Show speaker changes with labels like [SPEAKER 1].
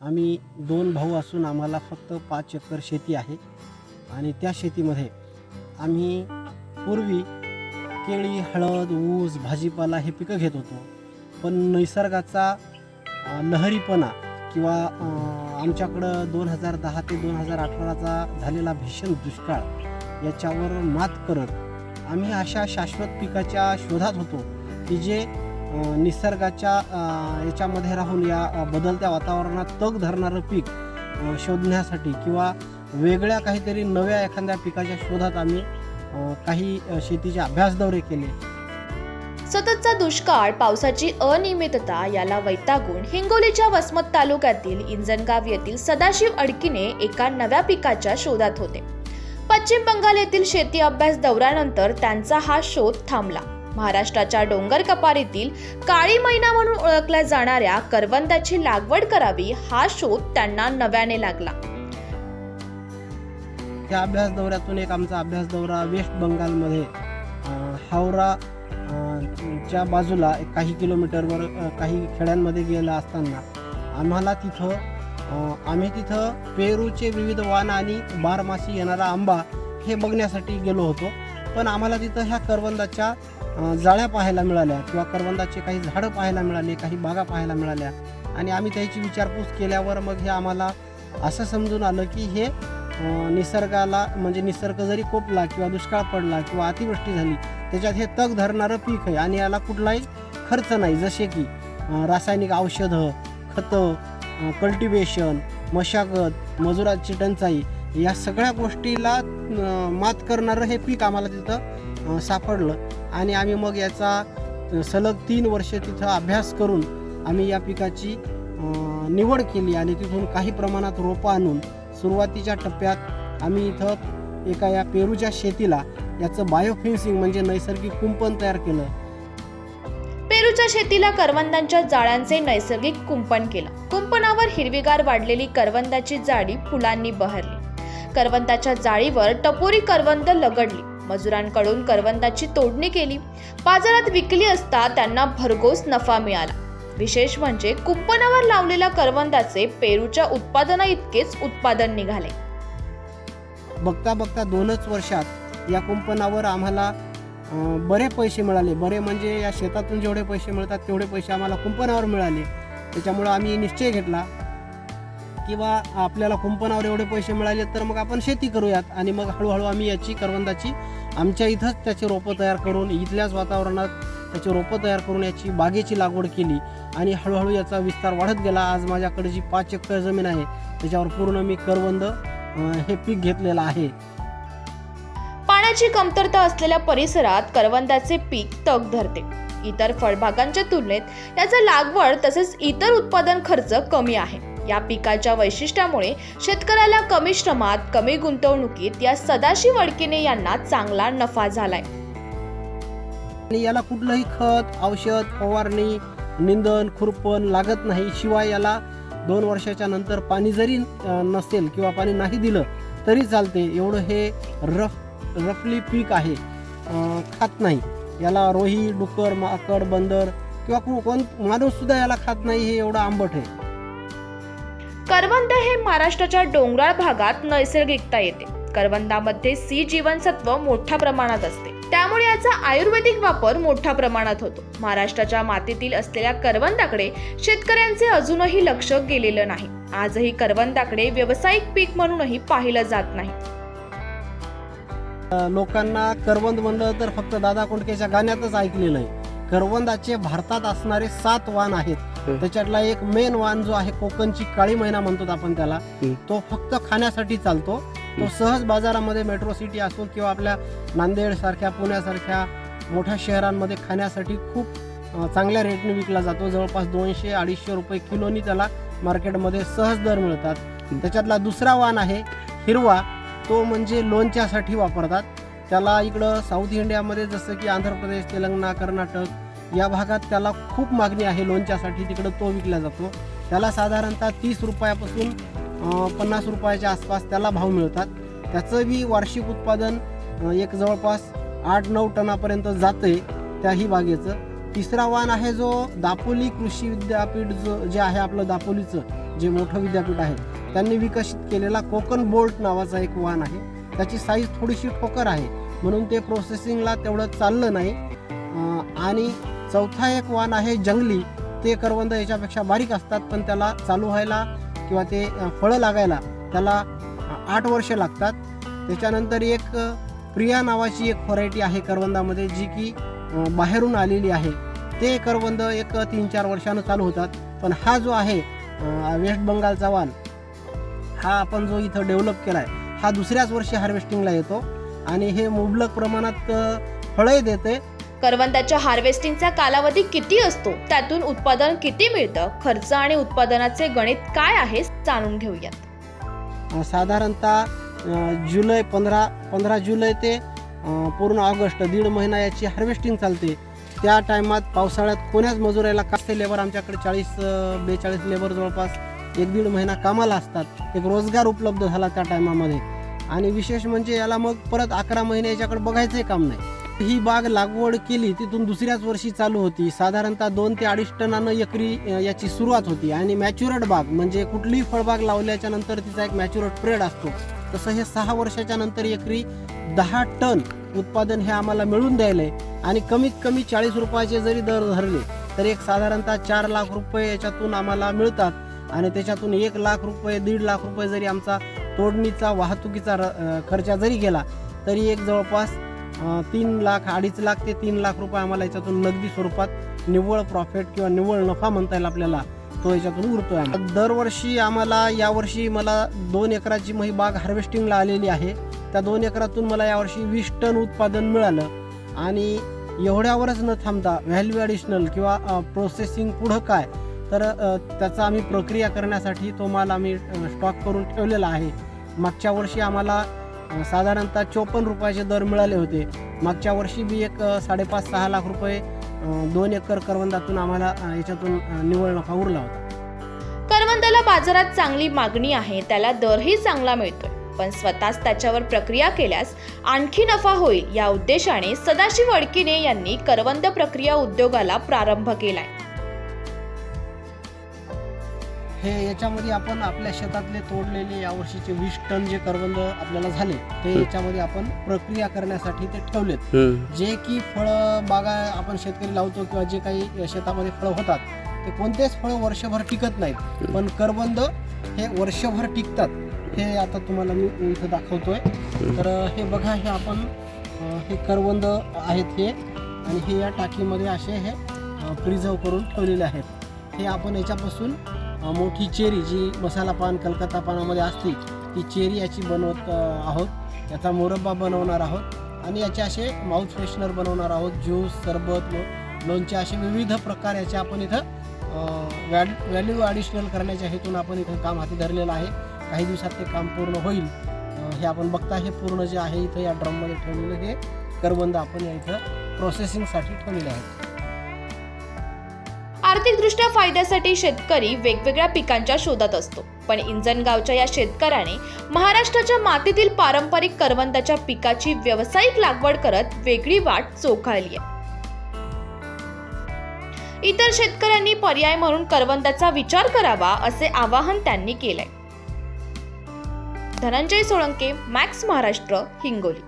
[SPEAKER 1] आम्ही दोन भाऊ असून आम्हाला फक्त पाच एकर शेती आहे. आणि त्या शेतीमध्ये आम्ही पूर्वी केळी हळद ऊस भाजीपाला हे पिकं घेत होतो. पण निसर्गाचा लहरीपणा किंवा आमच्याकडं दोन हजार दहा ते दोन हजार अठराचा झालेला भीषण दुष्काळ याच्यावर मात करत आम्ही अशा शाश्वत पिकाच्या शोधात होतो की जे निसर्गाच्या याच्यामध्ये राहून या बदलत्या वातावरणात तग धरणारं पीक शोधण्यासाठी किंवा वेगळ्या काहीतरी नव्या एखाद्या पिकाच्या शोधात आम्ही काही शेतीचे अभ्यास दौरे केले.
[SPEAKER 2] सततचा दुष्काळ पावसाची अनियमितता याला वैतागून हिंगोलीच्या वसमत तालुक्यातील इंजनगाव येथील सदाशिव अडकीने एका नव्या पिकाच्या शोधात होते. पश्चिम बंगाल येथील शेती अभ्यास दौऱ्यानंतर त्यांचा हा शोध थांबला. महाराष्ट्राच्या डोंगर कपारीतील काळी मैना म्हणून ओळखल्या जाणाऱ्या करवंदाची लागवड करावी हा शोध त्यांना नव्याने लागला.
[SPEAKER 1] त्या अभ्यास दौऱ्यातून एक आमचा अभ्यास दौरा वेस्ट बंगालमध्ये हावरा च्या बाजूला काही किलोमीटरवर काही खेड्यांमध्ये गेला असताना आम्हाला तिथं आम्ही तिथं पेरूचे विविध वाण आणि बारमासी येणारा आंबा हे बघण्यासाठी गेलो होतो. पण आम्हाला तिथं ह्या करवंदाच्या जाळ्या पाहायला मिळाल्या किंवा करवंदाचे काही झाडं पाहायला मिळाले काही बागा पाहायला मिळाल्या. आणि आम्ही त्याची विचारपूस केल्यावर मग हे आम्हाला असं समजून आलं की हे निसर्गाला म्हणजे निसर्ग जरी कोपला किंवा दुष्काळ पडला किंवा अतिवृष्टी झाली त्याच्यात हे तग धरणारं पीक आहे आणि याला कुठलाही खर्च नाही. जसे की रासायनिक औषधं खतं कल्टिवेशन मशागत मजुराची टंचाई या सगळ्या गोष्टीला मात करणारं हे पीक आम्हाला तिथं सापडलं. आणि आम्ही मग याचा सलग तीन वर्ष तिथं अभ्यास करून आम्ही या पिकाची निवड केली आणि तिथून काही प्रमाणात रोपं आणून सुरुवातीच्या टप्प्यात आम्ही इथं एका या पेरूच्या शेतीला याचं बायोफेन्सिंग म्हणजे नैसर्गिक कुंपण तयार केलं.
[SPEAKER 2] पेरूच्या शेतीला करवंदांच्या जाळ्यांचे नैसर्गिक कुंपण केलं. कुंपणावर हिरवीगार वाढलेली करवंदाची जाळी फुलांनी बहरली. करवंदाच्या जाळीवर टपोरी करवंद लगडली. मजुरांकडून करवंदाची तोडणी केली. बाजारात विकली असता त्यांना भरघोस नफा मिळाला. विशेष म्हणजे कुंपणावर लावलेल्या करवंदाचे पेरूच्या उत्पादना इतकेच उत्पादन निघाले.
[SPEAKER 1] बघता बघता दोनच वर्षात या कुंपणावर आम्हाला बरे पैसे मिळाले. बरे म्हणजे या शेतातून जेवढे पैसे मिळतात तेवढे पैसे आम्हाला कुंपणावर मिळाले. त्याच्यामुळं आम्ही निश्चय घेतला. किंवा आपल्याला कुंपणावर एवढे पैसे मिळाले तर मग आपण शेती करूयात. आणि मग हळूहळू आम्ही याची करवंदाची आमच्या इथंच त्याचे रोपं तयार करून इथल्याच वातावरणात त्याची रोपं तयार करून याची बागेची लागवड केली. आणि हळूहळू याचा विस्तार वाढत गेला. आज माझ्याकडे जी पाच एकर जमीन आहे त्याच्यावर पूर्ण मी करवंद हे पीक घेतलेलं आहे.
[SPEAKER 2] पाण्याची कमतरता असलेल्या परिसरात करवंदाचे पीक तग धरते. इतर फळबागांच्या तुलनेत याचा लागवड तसेच इतर उत्पादन खर्च कमी आहे. या पिकाच्या वैशिष्ट्यामुळे शेतकऱ्याला कमी श्रमात कमी गुंतवणुकीत या सदाशिव वडकिने यांना चांगला नफा झालाय.
[SPEAKER 1] आणि याला कुठलंही खत औषध फवारणी निंदन खुरपण लागत नाही. शिवाय याला दोन वर्षाच्या नंतर पाणी जरी नसेल किंवा पाणी नाही दिलं तरी चालते. एवढं हे रफ रफली पीक आहे. खात नाही. याला रोही डुक्कर माकड बंदर किंवा को- कोण माणूससुद्धा याला खात नाही हे एवढं आंबट आहे.
[SPEAKER 2] करवंद हे महाराष्ट्राच्या डोंगराळ भागात नैसर्गिकता येते. करवंदामध्ये सी जीवनसत्व मोठ्या प्रमाणात असते. त्यामुळे याचा आयुर्वेदिक वापर मोठ्या प्रमाणात होतो. महाराष्ट्राच्या मातीतील असलेल्या करवंदाकडे शेतकऱ्यांचे अजूनही लक्ष गेलेलं नाही. आजही करवंदाकडे व्यावसायिक पीक म्हणूनही पाहिलं जात नाही.
[SPEAKER 1] लोकांना करवंद म्हणलं तर फक्त दादा कोंडकेच्या गाण्यातच ऐकलेलं आहे. करवंदाचे भारतात असणारे सात वाण आहेत
[SPEAKER 3] हं.
[SPEAKER 1] त्याच्यातला एक मेन वाण जो आहे कोकणची काळी महिना म्हणतो आपण त्याला
[SPEAKER 3] हं.
[SPEAKER 1] तो फक्त खाण्यासाठी चालतो तो. सहज बाजारामध्ये मेट्रो सिटी असो किंवा आपल्या नांदेड सारख्या पुण्यासारख्या मोठ्या शहरांमध्ये खाण्यासाठी खूप अ, चांगल्या रेटने विकला जातो जवळपास दोनशे अडीचशे रुपये किलोनी त्याला मार्केटमध्ये सहज दर मिळतात. त्याच्यातला दुसरा वाण आहे हिरवा तो म्हणजे लोणच्यासाठी वापरतात त्याला इकडं साऊथ इंडियामध्ये जसं की आंध्र प्रदेश तेलंगणा कर्नाटक या भागात त्याला खूप मागणी आहे लोणच्यासाठी. तिकडं तो विकला जातो. त्याला साधारणतः तीस रुपयापासून पन्नास रुपयाच्या आसपास त्याला भाव मिळतात. त्याचं बी वार्षिक उत्पादन एक जवळपास आठ नऊ टनापर्यंत जाते त्याही बागेचं. तिसरा वाण आहे जो दापोली कृषी विद्यापीठ जो जे आहे आपलं दापोलीचं जे मोठं विद्यापीठ आहे त्यांनी विकसित केलेला कोकण बोल्ट नावाचा एक वाहन आहे. त्याची साईज थोडीशी ठोकर आहे. म्हणून ते प्रोसेसिंगला तेवढं चाललं नाही. आणि चौथा एक वाहन आहे जंगली. ते करवंद याच्यापेक्षा बारीक असतात पण त्याला चालू व्हायला किंवा ते फळं लागायला त्याला आठ वर्ष लागतात. त्याच्यानंतर एक प्रिया नावाची एक व्हरायटी आहे करवंदामध्ये जी की बाहेरून आलेली आहे. ते करवंद एक तीन चार वर्षानं चालू होतात. पण हा जो आहे वेस्ट बंगालचा वाण हा आपण जो इथं डेव्हलप केला आहे हा दुसऱ्याच वर्षी हार्वेस्टिंगला येतो आणि हे मुबलक प्रमाणात फळंही देते.
[SPEAKER 2] करवंदाच्या हार्वेस्टिंगचा कालावधी किती असतो? त्यातून उत्पादन किती मिळतं? खर्च आणि उत्पादनाचे गणित काय आहे? जाणून घेऊयात.
[SPEAKER 1] साधारणतः जुलै पंधरा पंधरा जुलै ते पूर्ण ऑगस्ट दीड महिना याची हार्वेस्टिंग चालते. त्या टायमात पावसाळ्यात कोण्याच मजुराला कास्ते लेबर आमच्याकडे चाळीस बेचाळीस लेबर जवळपास एक दीड महिना कामाला असतात. एक रोजगार उपलब्ध झाला त्या टायमामध्ये. आणि विशेष म्हणजे याला मग परत अकरा महिने याच्याकडे बघायचंही काम नाही. ही बाग लागवड केली तिथून दुसऱ्याच वर्षी चालू होती. साधारणतः दोन ते अडीच टनानं एकरी याची सुरुवात होती. आणि मॅच्युरड बाग म्हणजे कुठलीही फळबाग लावल्याच्या नंतर तिचा एक मॅच्युरड ट्रेड असतो. तसं हे सहा वर्षाच्या नंतर एकरी दहा टन उत्पादन हे आम्हाला मिळून द्यायलंय. आणि कमीत कमी चाळीस रुपयाचे जरी दर धरले तर एक साधारणतः चार लाख रुपये याच्यातून आम्हाला मिळतात. आणि त्याच्यातून एक लाख रुपये दीड लाख रुपये जरी आमचा तोडणीचा वाहतुकीचा र- खर्च जरी गेला तरी एक जवळपास तीन लाख अडीच लाख ते तीन लाख रुपये आम्हाला याच्यातून नगदी स्वरूपात निव्वळ प्रॉफिट किंवा निव्वळ नफा म्हणता येईल आपल्याला तो याच्यातून उरतोय आम्हाला. दरवर्षी आम्हाला यावर्षी मला दोन एकराची मग बाग हार्वेस्टिंगला आलेली आहे त्या दोन एकरातून मला यावर्षी वीस टन उत्पादन मिळालं आणि एवढ्यावरच न थांबता व्हॅल्यू ॲडिशनल किंवा प्रोसेसिंग पुढं काय तर त्याचा आम्ही प्रक्रिया करण्यासाठी तो माल आम्ही स्टॉक करून ठेवलेला आहे. मागच्या वर्षी आम्हाला साधारणतः चोपन्न रुपयाचे दर मिळाले होते. मागच्या वर्षी बी एक साडेपाच सहा लाख रुपये दोन एकर करवंदातून आम्हाला याच्यातून निवड नफा उरला होता.
[SPEAKER 2] करवंदाला बाजारात चांगली मागणी आहे त्याला दरही चांगला मिळतोय. पण स्वतःच त्याच्यावर प्रक्रिया केल्यास आणखी नफा होईल या उद्देशाने सदाशिव अडकिने यांनी करवंद प्रक्रिया उद्योगाला प्रारंभ केलाय.
[SPEAKER 1] हे याच्यामध्ये आपण आपल्या शेतातले तोडलेले यावर्षीचे वीस टन जे करवंद आपल्याला झाले ते याच्यामध्ये आपण प्रक्रिया करण्यासाठी ते ठेवलेत. जे की फळं बागा आपण शेतकरी लावतो किंवा जे काही शेतामध्ये फळं होतात ते कोणतेच फळं वर्षभर टिकत नाहीत. पण करवंद हे वर्षभर टिकतात हे आता तुम्हाला मी इथं दाखवतोय. तर हे बघा हे आपण हे करवंद आहेत हे आणि हे या टाकीमध्ये असे हे प्रिझर्व करून ठेवलेले आहेत. हे आपण याच्यापासून मोठी चेरी जी मसाला पान कलकत्ता पानामध्ये असते ती चेरी याची बनवत आहोत. याचा मोरब्बा बनवणार आहोत आणि याचे असे माउथ फ्रेशनर बनवणार आहोत ज्यूस सरबत लो लोणचे असे विविध प्रकार याचे आपण इथं वॅड व्हॅल्यू ॲडिशनल करण्याच्या हेतून आपण इथं काम हाती धरलेलं आहे. काही दिवसात ते काम पूर्ण होईल. हे आपण बघता हे पूर्ण जे आहे इथं या ड्रममध्ये ठेवलेलं हे करबंद आपण या इथं प्रोसेसिंगसाठी ठेवलेले आहेत
[SPEAKER 2] आर्थिकदृष्ट्या फायद्यासाठी शेतकरी वेगवेगळ्या पिकांच्या शोधात असतो. पण इंजनगावच्या या शेतकऱ्याने महाराष्ट्राच्या मातीतील पारंपरिक करवंदाच्या पिकाची व्यावसायिक लागवड करत वेगळी वाट चोखाळली आहे. इतर शेतकऱ्यांनी पर्याय म्हणून करवंदाचा विचार करावा असे आवाहन त्यांनी केलंय. धनंजय सोळंके मॅक्स महाराष्ट्र हिंगोली.